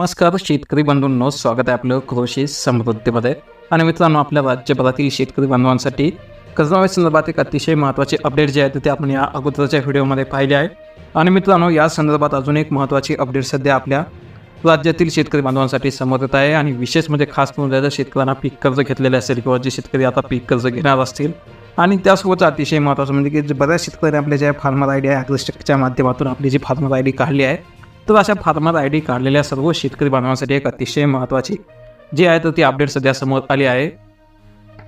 नमस्कार शेतकरी बंधूंनो स्वागत आहे आपलं कृषी समृद्धीमध्ये. आणि मित्रांनो आपल्या राज्यभरातील शेतकरी बांधवांसाठी कर्जमाफी संदर्भात एक अतिशय महत्त्वाचे अपडेट जे आहे ते आपण या अगोदरच्या व्हिडिओमध्ये पाहिले आहे. आणि मित्रांनो या संदर्भात अजून एक महत्त्वाची अपडेट सध्या आपल्या राज्यातील शेतकरी बांधवांसाठी समोर येत आहे. आणि विशेष म्हणजे खास करून ज्या शेतकऱ्यांना पीक कर्ज घेतलेले असेल किंवा जे शेतकरी आता पीक कर्ज घेणार असतील. आणि त्यासोबतच अतिशय महत्त्वाचं म्हणजे की जे बऱ्याच शेतकऱ्यांनी आपल्या ज्या फार्मर आय डी आहे ॲग्रिस्टिकच्या माध्यमातून आपली जी फार्मर आय डी काढली आहे तर अशा फार्मर आय डी काढलेल्या सर्व शेतकरी बांधवांसाठी एक अतिशय महत्त्वाची जी आहे तर ती अपडेट सध्या समोर आली आहे.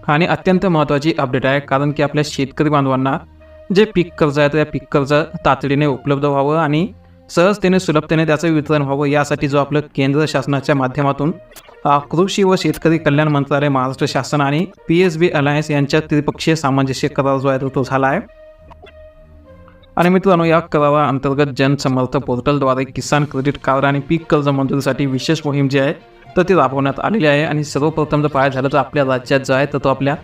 आणि अत्यंत महत्त्वाची अपडेट आहे कारण की आपल्या शेतकरी बांधवांना जे पीक कर्ज आहे त्या पीक कर्ज तातडीने उपलब्ध व्हावं आणि सहजतेने सुलभतेने त्याचं वितरण व्हावं यासाठी जो आपलं केंद्र शासनाच्या माध्यमातून कृषी व शेतकरी कल्याण मंत्रालय महाराष्ट्र शासन आणि पी एस बी अलायन्स यांच्या त्रिपक्षीय सामंजस्य करार जो आहे तो झाला आहे. आणि मित्रांनो या कराराअंतर्गत जनसमर्थ पोर्टलद्वारे किसान क्रेडिट कार्ड आणि पीक कर्ज मंजुरीसाठी विशेष मोहीम जी आहे तर ती राबवण्यात आलेली आहे. आणि सर्वप्रथम जर पाहायला झालं तर आपल्या राज्यात जो आहे तर तो आपल्या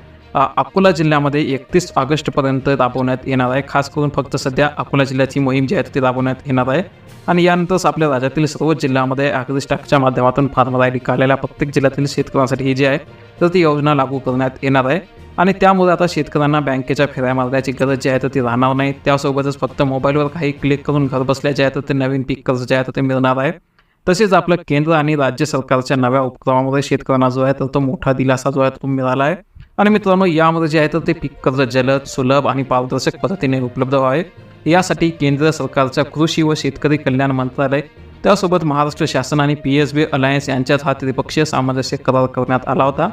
अकोला जिल्ह्यामध्ये एकतीस ऑगस्टपर्यंत राबवण्यात येणार आहे. खास करून फक्त सध्या अकोला जिल्ह्याची मोहीम जी आहे ती राबवण्यात येणार आहे. आणि यानंतरच आपल्या राज्यातील सर्व जिल्ह्यामध्ये ॲग्रिस्टॅकच्या माध्यमातून फार्मर आय डी काढलेल्या प्रत्येक जिल्ह्यातील शेतकऱ्यांसाठी ही जी आहे तर ती योजना लागू करण्यात येणार आहे. आणि त्यामुळे आता शेतकऱ्यांना बँकेच्या फेऱ्या मारण्याची गरज जी आहे तर ती राहणार नाही. त्यासोबतच फक्त मोबाईलवर काही क्लिक करून घर बसल्या जे आहे तर ते नवीन पीक कर्ज जे आहे तर ते मिळणार आहे. तसेच आपलं केंद्र आणि राज्य सरकारच्या नव्या उपक्रमामध्ये शेतकऱ्यांना जो आहे तर तो मोठा दिलासा जो आहे तो मिळाला आहे. आणि मित्रांनो यामध्ये जे आहे तर ते पीक कर्ज जलद सुलभ आणि पारदर्शक पद्धतीने उपलब्ध व्हावे यासाठी केंद्र सरकारच्या कृषी व शेतकरी कल्याण मंत्रालय त्यासोबत महाराष्ट्र शासन आणि पी एस बी अलायन्स यांच्यात हा त्रिपक्षीय सामंजस्य करार करण्यात आला होता.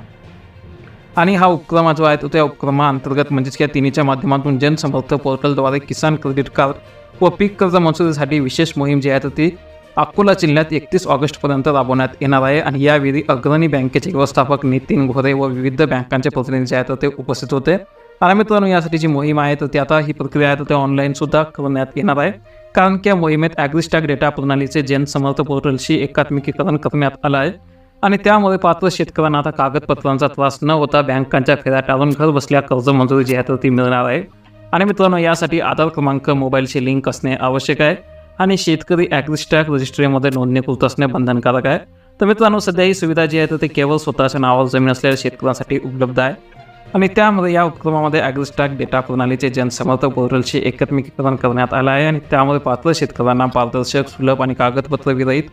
आणि हा उपक्रम जो आहे तो त्या उपक्रमाअंतर्गत म्हणजेच या तिन्हीच्या माध्यमातून जनसमर्थ पोर्टलद्वारे किसान क्रेडिट कार्ड व पीक कर्ज मंजुरीसाठी विशेष मोहीम जी आहे तर ती अकोला जिल्ह्यात एकतीस ऑगस्टपर्यंत राबवण्यात येणार आहे. आणि यावेळी अग्रणी बँकेचे व्यवस्थापक नितीन घोरे व विविध बँकांचे प्रतिनिधी जे आहेत ते उपस्थित होते. आणि मित्रांनो यासाठी जी मोहीम आहे तर ती आता ही प्रक्रिया आहे तर ते ऑनलाईनसुद्धा करण्यात येणार आहे. कारण की या मोहिमेत ॲग्रिस्टॅक डेटा प्रणालीचे जनसमर्थ पोर्टलशी एकात्मिकीकरण करण्यात आलं आहे. आणि त्यामुळे पात्र शेतकऱ्यांना आता कागदपत्रांचा त्रास न होता बँकांच्या फेऱ्या टाळून घर बसल्या कर्ज मंजुरी जी आहे तर ती मिळणार आहे. आणि मित्रांनो यासाठी आधार क्रमांक मोबाईलशी लिंक असणे आवश्यक आहे. आणि शेतकरी ॲग्रिस्टॅक रजिस्ट्रीमध्ये नोंदणीकृत असणे बंधनकारक आहे. तर मित्रांनो सध्या ही सुविधा जी आहे तर ती केवळ स्वतःच्या नावावर जमीन असलेल्या शेतकऱ्यांसाठी उपलब्ध आहे. आणि त्यामध्ये या उपक्रमामध्ये ॲग्रिस्टॅक डेटा प्रणालीचे जनसमर्थ पोर्टलशी एकत्मिकीकरण करण्यात आलं आहे. आणि त्यामुळे पात्र शेतकऱ्यांना पारदर्शक सुलभ आणि कागदपत्र विरहित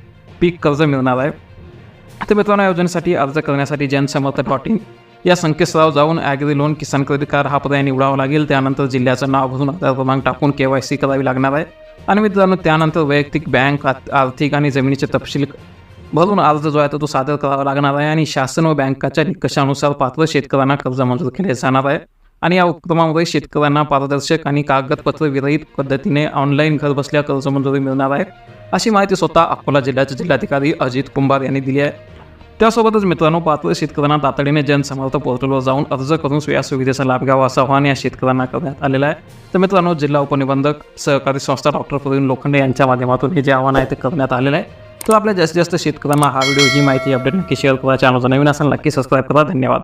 पीक कर्ज मिळणार आहे. तर मित्रांनो योजनेसाठी अर्ज करण्यासाठी जनसमर्थ पाटील या संकेतस्थळावर जाऊन agri loan Kisan credit card हा पर्याय निवडावा लागेल. त्यानंतर जिल्ह्याचं नाव भरून आधार क्रमांक टाकून के वाय सी करावी लागणार आहे. आणि मित्रांनो त्यानंतर वैयक्तिक बँक आर्थिक आणि जमिनीचे तपशील भरून अर्ज जो आहे तो तो सादर करावा लागणार आहे आणि शासन व बँकाच्या निकषानुसार पात्र शेतकऱ्यांना कर्ज मंजूर केले जाणार आहे. आणि या उपक्रमामध्ये शेतकऱ्यांना पारदर्शक आणि कागदपत्र विरहित पद्धतीने ऑनलाईन घर बसल्या कर्ज मंजुरी मिळणार आहे. अशी माहिती स्वतः अकोला जिल्ह्याचे जिल्हाधिकारी अजित कुंभार यांनी दिली आहे. त्यासोबतच मित्रांनो पात्र शेतकऱ्यांना तातडीने जनसमर्थ पोर्टलवर जाऊन अर्ज करून या सुविधेचा लाभ घ्यावा असं आवाहन या शेतकऱ्यांना करण्यात आलेलं आहे. तर मित्रांनो जिल्हा उपनिबंधक सहकारी संस्था डॉक्टर प्रवीण लोखंडे यांच्या माध्यमातून हे जे आव्हान आहे ते करण्यात आलेलं आहे. तर आपल्या जास्तीत जास्त शेतकऱ्यांना हा व्हिडिओ ही माहिती अपडेट नक्की शेअर करा. चॅनलचा नवीन असेल नक्की सबस्क्राईब करा. धन्यवाद.